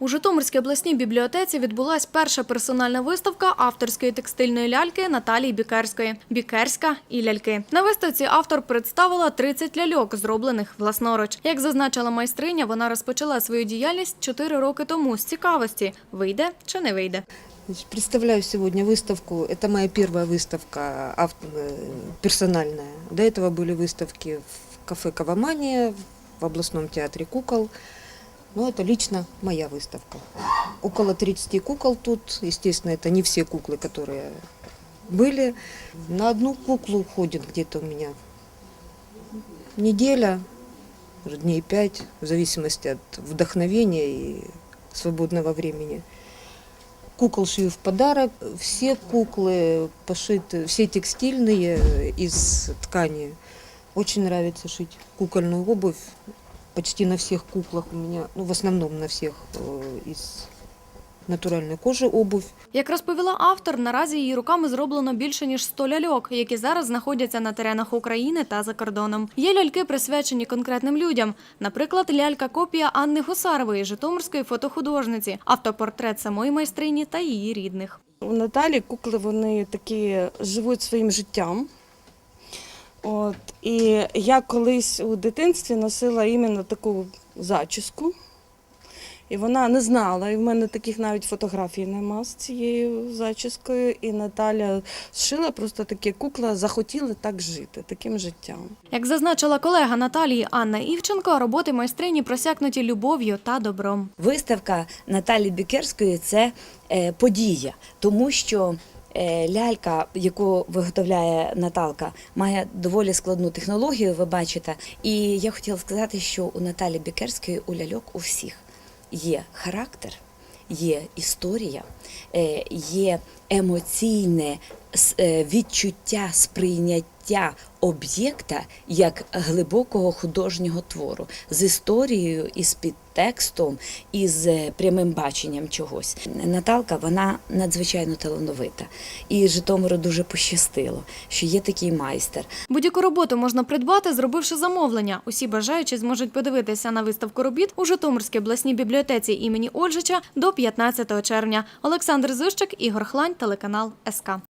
У Житомирській обласній бібліотеці відбулась перша персональна виставка авторської текстильної ляльки Наталії Бікерської Бікерська і ляльки. На виставці автор представила 30 ляльок, зроблених власноруч. Як зазначила майстриня, вона розпочала свою діяльність 4 роки тому з цікавості: вийде чи не вийде. Значит, представляю сегодня выставку. Это моя первая выставка ав- э, персональная. До этого были выставки в кафе Кавамания, в областном театре кукол. Но это лично моя выставка. Около 30 кукол тут. Естественно, это не все куклы, которые были. На одну куклу уходит где-то у меня неделя, дней пять, в зависимости от вдохновения и свободного времени. Кукол шью в подарок. Все куклы пошиты, все текстильные из ткани. Очень нравится шить кукольную обувь. Почти на всех куклах у меня, ну в основном на всех э, из натуральной кожи обувь. Як розповіла автор, наразі її руками зроблено більше ніж 100 ляльок, які зараз знаходяться на теренах України та за кордоном. Є ляльки, присвячені конкретним людям. Наприклад, лялька-копія Анни Гусарової, житомирської фотохудожниці, автопортрет самої майстрині та її рідних. У Наталі кукли вони такі живуть своїм життям. От, і я колись у дитинстві носила іменно таку зачіску. І вона не знала, і в мене таких навіть фотографій нема з цією зачіскою. І Наталя зшила просто такі кукла, захотіли так жити, таким життям. Як зазначила колега Наталії Анна Івченко, роботи майстрині просякнуті любов'ю та добром. Виставка Наталі Бікерської це е, подія, тому що лялька, яку виготовляє Наталка, має доволі складну технологію, ви бачите. І я хотіла сказати, що у Наталі Бікерської у ляльок у всіх є характер, є історія, е, є емоційне е, відчуття сприйняття об'єкта як глибокого художнього твору з історією, із підтекстом, із е, прямим баченням чогось. Наталка вона надзвичайно талановита, і Житомиру дуже пощастило, що є такий майстер. Будь-яку роботу можна придбати, зробивши замовлення. Усі бажаючі зможуть подивитися на виставку робіт у Житомирській обласній бібліотеці імені Ольжича до 15 червня. Олександр Зущик, Ігор Хлань, телеканал СК.